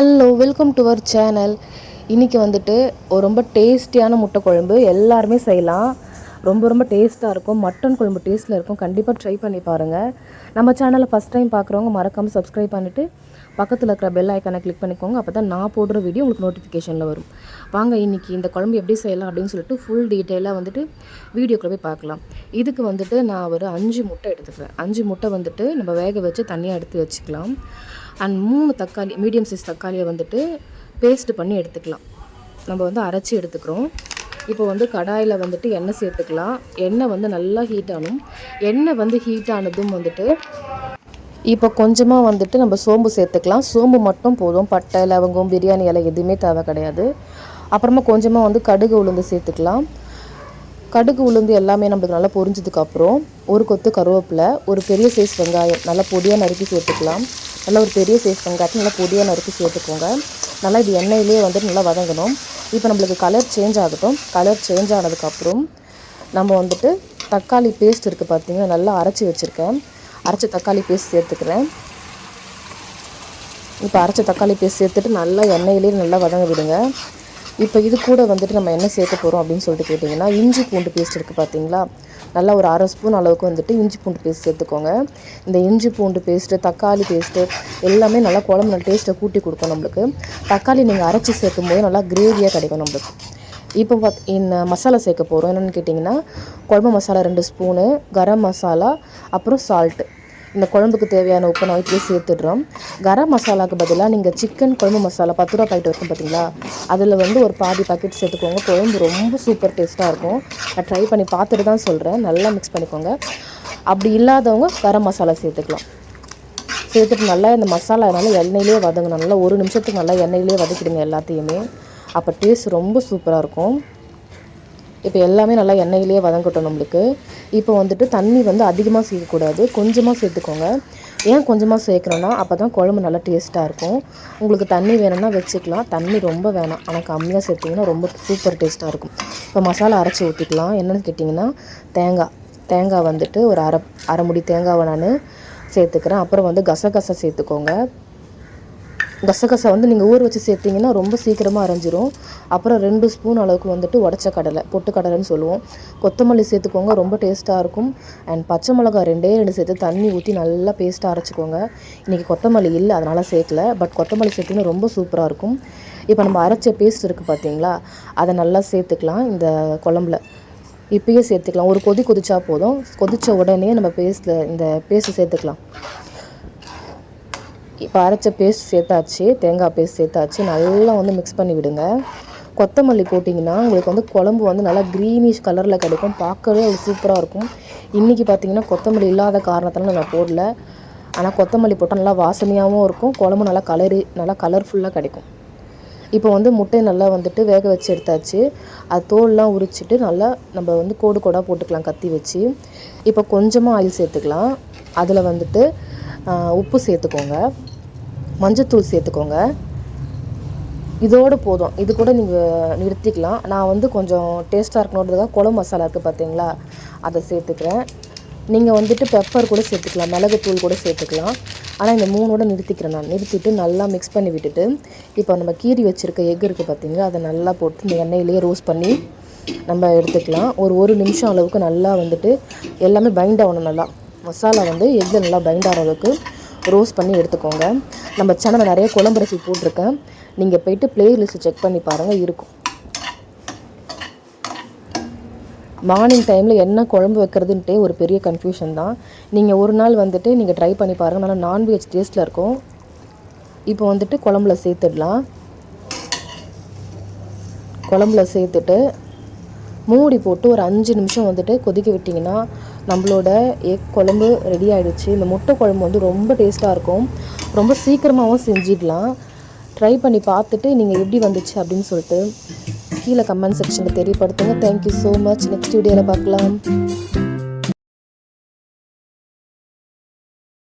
Hello welcome to our channel இன்றைக்கி வந்துட்டு ஒரு ரொம்ப டேஸ்டியான முட்டை குழம்பு. எல்லாருமே செய்யலாம். ரொம்ப ரொம்ப டேஸ்ட்டாக இருக்கும். மட்டன் குழம்பு டேஸ்ட்டில் இருக்கும். கண்டிப்பாக ட்ரை பண்ணி பாருங்கள் நம்ம சேனலை ஃபஸ்ட் டைம் பார்க்குறவங்க மறக்காமல் சப்ஸ்கிரைப் பண்ணிவிட்டு பக்கத்தில் இருக்கிற பெல் ஐக்கானை கிளிக் பண்ணிக்கோங்க. அப்போ தான் நான் போடுற வீடியோ உங்களுக்கு நோட்டிஃபிகேஷனில் வரும். வாங்க இன்றைக்கி இந்த குழம்பு எப்படி செய்யலாம் அப்படின்னு சொல்லிட்டு ஃபுல் டீட்டெயிலாக வந்துட்டு வீடியோக்குள்ளே போய் பார்க்கலாம். இதுக்கு வந்துட்டு நான் ஒரு அஞ்சு முட்டை எடுத்துக்கிறேன். அஞ்சு முட்டை வந்துட்டு நம்ம வேக வச்சு தனியாக எடுத்து வச்சுக்கலாம். அண்ட் மூணு தக்காளி மீடியம் சைஸ் தக்காளியை வந்துட்டு பேஸ்ட் பண்ணி எடுத்துக்கலாம். நம்ம வந்து அரைச்சி எடுத்துக்கிறோம். இப்போ வந்து கடாயில் வந்துட்டு எண்ணெய் சேர்த்துக்கலாம். எண்ணெய் வந்து நல்லா ஹீட் ஆகணும். எண்ணெய் வந்து ஹீட் ஆனதும் வந்துட்டு இப்போ கொஞ்சமாக வந்துட்டு நம்ம சோம்பு சேர்த்துக்கலாம். சோம்பு மட்டும் போதும். பட்டை லவங்கம் பிரியாணி இலை எதுவுமே தேவை கிடையாது. அப்புறமா கொஞ்சமாக வந்து கடுகு உளுந்து சேர்த்துக்கலாம். கடுகு உளுந்து எல்லாமே நம்மளுக்கு நல்லா பொரிஞ்சதுக்கப்புறம் ஒரு கொத்து கருவேப்பிலை ஒரு பெரிய சைஸ் வெங்காயம் நல்லா பொடியாக நறுக்கி சேர்த்துக்கலாம். நல்லா ஒரு பெரிய சைஸ் வெங்காயத்தை நல்லா பொடியாக நறுக்கி சேர்த்துக்கோங்க. நல்லா இது எண்ணெயிலேயே வந்துட்டு நல்லா வதங்கணும். இப்போ நம்மளுக்கு கலர் சேஞ்ச் ஆகட்டும். கலர் சேஞ்ச் ஆனதுக்கப்புறம் நம்ம வந்துட்டு தக்காளி பேஸ்ட் இருக்குது பார்த்தீங்கன்னா நல்லா அரைச்சி வச்சுருக்கேன். அரைச்ச தக்காளி பேஸ்ட் சேர்த்துக்கிறேன். இப்போ அரைச்ச தக்காளி பேஸ்ட் சேர்த்துட்டு நல்லா எண்ணெயிலே நல்லா வதங்க விடுங்க. இப்போ இது கூட வந்துட்டு நம்ம என்ன சேர்க்க போகிறோம் அப்படின்னு சொல்லிட்டு கேட்டிங்கன்னா இஞ்சி பூண்டு பேஸ்ட் இருக்குது பார்த்தீங்களா நல்லா ஒரு அரை ஸ்பூன் அளவுக்கு வந்துட்டு இஞ்சி பூண்டு பேஸ்ட் சேர்த்துக்கோங்க. இந்த இஞ்சி பூண்டு பேஸ்ட்டு தக்காளி பேஸ்ட்டு எல்லாமே நல்லா குழம்பு நல்ல டேஸ்ட்டை கூட்டி கொடுக்கும் நம்மளுக்கு. தக்காளி நீங்கள் அரைச்சி சேர்க்கும் போது நல்லா கிரேவியாக கிடைக்கும் நம்மளுக்கு. இப்போ பாத் இந்த மசாலா சேர்க்க போகிறோம் என்னென்னு கேட்டிங்கன்னா குழம்பு மசாலா ரெண்டு ஸ்பூனு கரம் மசாலா அப்புறம் சால்ட்டு இந்த குழம்புக்கு தேவையான உப்பு நான் வீட்டிலே சேர்த்துடுறோம். கரம் மசாலாவுக்கு பதிலாக நீங்கள் சிக்கன் குழம்பு மசாலா பத்து ரூபா பாக்கெட் இருக்கும் பார்த்தீங்களா அதில் வந்து ஒரு பாதி பாக்கெட் சேர்த்துக்கோங்க. குழம்பு ரொம்ப சூப்பர் டேஸ்ட்டாக இருக்கும். நான் ட்ரை பண்ணி பார்த்துட்டு தான் சொல்கிறேன் நல்லா மிக்ஸ் பண்ணிக்கோங்க. அப்படி இல்லாதவங்க கரம் மசாலா சேர்த்துக்கலாம். சேர்த்துட்டு நல்லா இந்த மசாலா நல்லா எண்ணெயிலே வதங்கணும் நல்லா ஒரு நிமிஷத்துக்கு நல்லா எண்ணெயிலே வதக்கிடுங்க எல்லாத்தையுமே. அப்போ டேஸ்ட் ரொம்ப சூப்பராக இருக்கும். இப்போ எல்லாமே நல்லா எண்ணெயிலேயே வதங்கட்டும் நம்மளுக்கு. இப்போ வந்துட்டு தண்ணி வந்து அதிகமாக சேர்க்கக்கூடாது. கொஞ்சமாக சேர்த்துக்கோங்க. ஏன் கொஞ்சமாக சேர்க்குறோன்னா அப்போ தான் குழம்பு நல்லா டேஸ்ட்டாக இருக்கும். உங்களுக்கு தண்ணி வேணும்னா வச்சுக்கலாம். தண்ணி ரொம்ப வேணாம். ஆனால் கம்மியாக சேர்த்திங்கன்னா ரொம்ப சூப்பர் டேஸ்ட்டாக இருக்கும். இப்போ மசாலா அரைச்சி ஊற்றிக்கலாம் என்னென்னு கேட்டிங்கன்னா தேங்காய் தேங்காய் வந்துட்டு ஒரு அரை அரை முடி தேங்காவை நான் சேர்த்துக்கிறேன். அப்புறம் வந்து கசகசை சேர்த்துக்கோங்க. கசகசா வந்து நீங்கள் ஊற வச்சு சேர்த்திங்கன்னா ரொம்ப சீக்கிரமாக அரைஞ்சிரும். அப்புறம் ரெண்டு ஸ்பூன் அளவுக்கு வந்துட்டு உடச்ச கடலை பொட்டு கடலைன்னு சொல்லுவோம். கொத்தமல்லி சேர்த்துக்கோங்க ரொம்ப டேஸ்ட்டாக இருக்கும். அண்ட் பச்சை மிளகா ரெண்டே ரெண்டு சேர்த்து தண்ணி ஊற்றி நல்லா பேஸ்ட்டாக அரைச்சிக்கோங்க. இன்றைக்கி கொத்தமல்லி இல்லை அதனால் சேர்க்கல. பட் கொத்தமல்லி சேர்த்திங்கன்னா ரொம்ப சூப்பராக இருக்கும். இப்போ நம்ம அரைச்ச பேஸ்ட் இருக்குது பார்த்தீங்களா அதை நல்லா சேர்த்துக்கலாம் இந்த குழம்புல. இப்பயே சேர்த்துக்கலாம். ஒரு கொதி கொதிச்சா போதும். கொதித்த உடனே நம்ம பேஸ்ட்டில் இந்த பேஸ்ட்டு சேர்த்துக்கலாம். இப்போ அரைச்ச பேஸ்ட் சேர்த்தாச்சு தேங்காய் பேஸ்ட் சேர்த்தாச்சு நல்லா வந்து மிக்ஸ் பண்ணி விடுங்க. கொத்தமல்லி போட்டிங்கன்னா உங்களுக்கு வந்து குழம்பு வந்து நல்லா க்ரீனிஷ் கலரில் கிடைக்கும். பார்க்கவே அது சூப்பராக இருக்கும். இன்றைக்கி பார்த்தீங்கன்னா கொத்தமல்லி இல்லாத காரணத்தால் நான் போடல. ஆனால் கொத்தமல்லி போட்டால் நல்லா வாசனையாகவும் இருக்கும். குழம்பு நல்லா கலரு நல்லா கலர்ஃபுல்லாக கிடைக்கும். இப்போ வந்து முட்டையை நல்லா வந்துட்டு வேக வச்சு எடுத்தாச்சு. அது தோல்லாம் உரிச்சிட்டு நல்லா நம்ம வந்து கோடு கோடாக போட்டுக்கலாம் கத்தி வச்சு. இப்போ கொஞ்சமாக ஆயில் சேர்த்துக்கலாம். அதில் வந்துட்டு உப்பு சேர்த்துக்கோங்க. மஞ்சத்தூள் சேர்த்துக்கோங்க. இதோடு போதும். இது கூட நீங்கள் நிறுத்திக்கலாம். நான் வந்து கொஞ்சம் டேஸ்ட்டாக இருக்கணுன்றதுக்காக குழம்பு மசாலா இருக்குது பார்த்தீங்களா அதை சேர்த்துக்கிறேன். நீங்கள் வந்துட்டு பெப்பர் கூட சேர்த்துக்கலாம். மிளகுத்தூள் கூட சேர்த்துக்கலாம். ஆனால் இந்த மூணோட நிறுத்திக்கிறேன் நான். நிறுத்திட்டு நல்லா மிக்ஸ் பண்ணி விட்டுட்டு இப்போ நம்ம கீரி வச்சுருக்க எக் இருக்குது பார்த்தீங்களா அதை நல்லா போட்டு இந்த எண்ணெயிலேயே ரோஸ்ட் பண்ணி நம்ம எடுத்துக்கலாம். ஒரு ஒரு நிமிஷம் அளவுக்கு நல்லா வந்துட்டு எல்லாமே பைண்ட் ஆகணும் நல்லா. மசாலா வந்து எக்கில் நல்லா பைண்ட் ஆகிற அளவுக்கு ரோஸ்ட் பண்ணி எடுத்துக்கோங்க. நம்ம சேனலில் நிறைய குழம்பு ரெசிபி போட்டிருக்கேன். நீங்கள் போயிட்டு பிளேலிஸ்ட்டு செக் பண்ணி பாருங்கள் இருக்கும். மார்னிங் டைமில் என்ன குழம்பு வைக்கிறதுன்ட்டே ஒரு பெரிய கன்ஃபியூஷன் தான். நீங்கள் ஒரு நாள் வந்துட்டு நீங்கள் ட்ரை பண்ணி பாருங்கள் நல்லா நான்வெஜ் டேஸ்ட்டில் இருக்கும். இப்போ வந்துட்டு குழம்புல சேர்த்துடலாம். குழம்புல சேர்த்துட்டு மூடி போட்டு ஒரு அஞ்சு நிமிஷம் வந்துட்டு கொதிக்க விட்டிங்கன்னா நம்மளோட எக் குழம்பு ரெடி ஆகிடுச்சு இந்த முட்டை குழம்பு வந்து ரொம்ப டேஸ்ட்டாக இருக்கும். ரொம்ப சீக்கிரமாகவும் செஞ்சிடலாம். ட்ரை பண்ணி பார்த்துட்டு நீங்கள் எப்படி வந்துச்சு அப்படின்னு சொல்லிட்டு கீழே கமெண்ட் செக்ஷனில் தெரியப்படுத்துங்க. தேங்க்யூ ஸோ மச் நெக்ஸ்ட் வீடியோவில் பார்க்கலாம்.